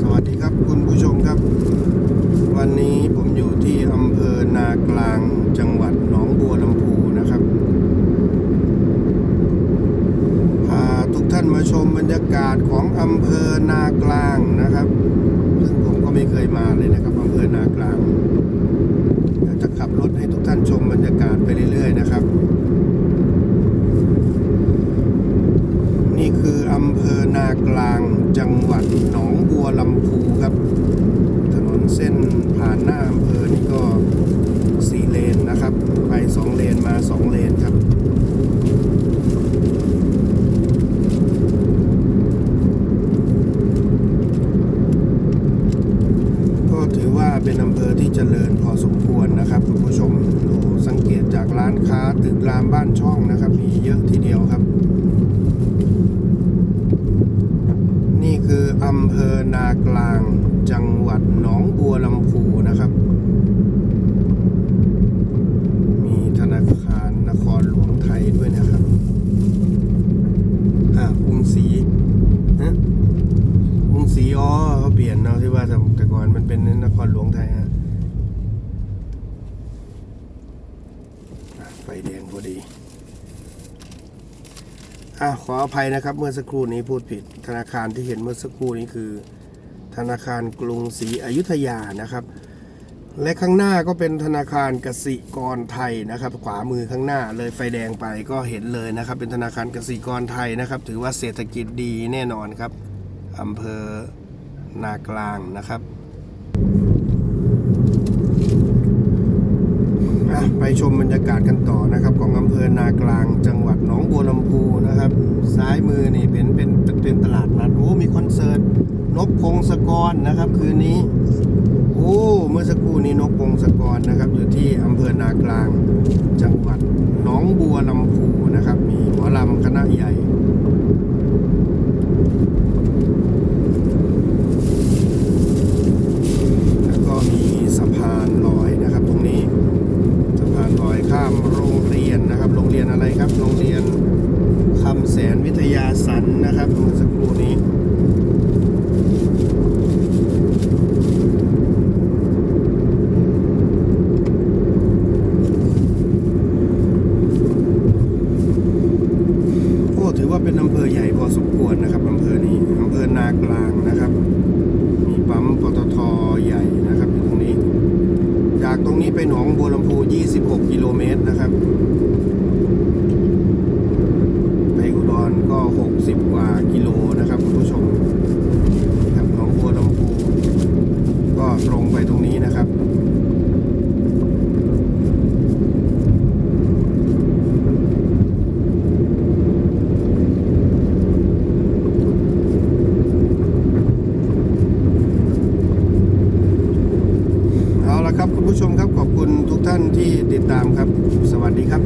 สวัสดีครับคุณผู้ชมครับ วันนี้ผมอยู่ที่อำเภอนากลางจังหวัดหนองบัวลำพูนะครับ พาทุกท่านมาชมบรรยากาศของอำเภอนากลางนะครับ ซึ่งผมก็ไม่เคยมาเลยนะครับอำเภอนากลางจะขับรถให้ทุกท่านชมบรรยากาศไปเรื่อยๆนะครับ นี่คืออำเภอนากลางจังหวัดหนองบัวลำพูครับ ถนนเส้นผ่านหน้าอำเภอนี่ก็สี่เลนนะครับ ไปสองเลนมาสองเลนครับ ก็ถือว่าเป็นอำ เจริญพอสมควรนะครับคุณผู้ชมดูสังเกตจากร้านค้าตึกรามบ้านช่องนะครับ มีเยอะทีเดียวครับ นี่คืออำเภอนากลางจังหวัดหนองบัวลำพูนะครับ มีธนาคารนครหลวงไทยด้วยนะครับอ่ากรุงศรีฮะกรุงศรีอ๋อเขาเปลี่ยนเนาะที่ว่าแต่ก่อนมันเป็นนครหลวงไทยฮะอะไฟแดงพอดีอะขออภัยนะครับ เมื่อสักครู่นี้พูดผิด ธนาคารที่เห็นเมื่อสักครู่นี้คือ ธนาคารกรุงศรีอยุธยานะครับ และข้างหน้าก็เป็นธนาคารกสิกรไทยนะครับ ขวามือข้างหน้าเลยไฟแดงไปก็เห็นเลยนะครับ เป็นธนาคารกสิกรไทยนะครับ ถือว่าเศรษฐกิจดีแน่นอนครับอำเภอนากลางนะครับอะไป ชมบรรยากาศกันต่อนะครับ ของอำเภอนากลางจังหวัดหนองบัวลำพูนะครับ ซ้ายมือนี่เป็นเป็นเป็นเป็นตลาดนัดโอ้มีคอนเสิร์ตนกพงศกรนะครับ คืนนี้โอ้เมื่อสักครู่นี้นกพงศกรนะครับ อยู่ที่อำเภอนากลางจังหวัดหนองบัวลำพูนะครับ มีหมอลำคณะใหญ่ แล้วก็มีสะพานลอยนะครับ ตรงนี้สะพานลอยข้ามโรงเรียนนะครับ โรงเรียนอะไรครับ โรงเรียนคำแสนวิท ยาสันนะครับเมื่อสักครู่นี้ โอ้ถือว่าเป็นอำเภอใหญ่พอสมควรนะครับอำเภอนี้อำเภอนากลางนะครับ มีปั๊มปตทใหญ่นะครับอยู่ตรงนี้ จากตรงนี้ไปหนองบัวลำพู 26 กิโลเมตรนะครับ ไปอุดรก็ 60 กว่ากิโลนะครับคุณผู้ชมครับหนองบัวลำพู ก็ตรงไปตรงนี้นะครับ เอา ละครับคุณผู้ชมครับขอบคุณทุกท่านที่ติดตามครับ สวัสดีครับ